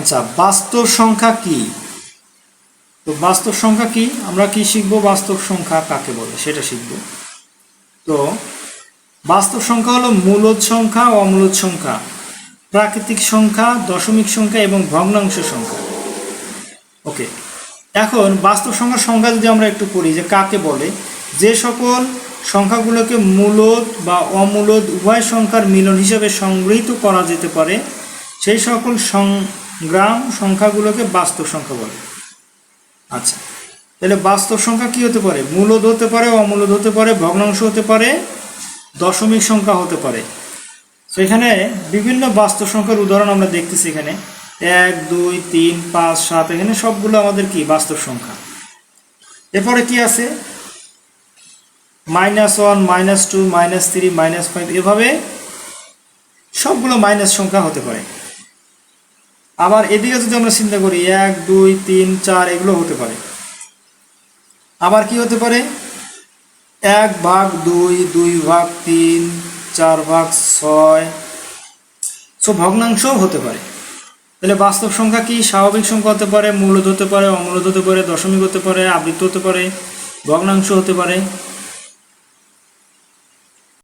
আচ্ছা বাস্তব সংখ্যা কি? তো বাস্তব সংখ্যা কি? আমরা কি শিখব? বাস্তব সংখ্যা কাকে বলে? সেটা শিখব। তো বাস্তব সংখ্যা হলো মূলদ সংখ্যা, অমূলদ সংখ্যা, প্রাকৃতিক সংখ্যা, দশমিক সংখ্যা এবং ভগ্নাংশ সংখ্যা। ওকে, এখন বাস্তব সংখ্যার সংখ্যা যদি আমরা একটু পড়ি, যে কাকে বলে? যে সকল সংখ্যাগুলোকে মূলদ বা অমূলদ উভয় সংখ্যার মিলন হিসাবে সংগৃহীত করা যেতে পারে, সেই সকল সংগ্রাম সংখ্যাগুলোকে বাস্তব সংখ্যা বলে। আচ্ছা তাহলে বাস্তব সংখ্যা কি হতে পারে? মূলদ হতে পারে, অমূলদ হতে পারে, ভগ্নাংশ হতে পারে, দশমিক সংখ্যা হতে পারে। তো এখানে বিভিন্ন বাস্তব সংখ্যার উদাহরণ আমরা দেখতেছি এখানে। এক, দুই, তিন, পাঁচ, সাত, এখানে সবগুলো আমাদের কি? বাস্তব সংখ্যা। এরপরে কি আছে? Minus one, minus two, minus three, minus five, এভাবে সবগুলো মাইনাস সংখ্যা হতে পারে। আবার এদিকে যদি আমরা চিন্তা করি, এক, দুই, তিন, চার, এগুলো হতে পারে। আবার কি হতে পারে? এক ভাগ দুই দুই ভাগ তিন, চার ভাগ ছয়। সো ভগ্নাংশও হতে পারে। তাহলে বাস্তব সংখ্যা কি? স্বাভাবিক সংখ্যা হতে পারে, মূলদ হতে পারে, অমূলদ হতে পারে, দশমিক হতে পারে, আবৃত্ত হতে পারে, ভগ্নাংশ হতে পারে।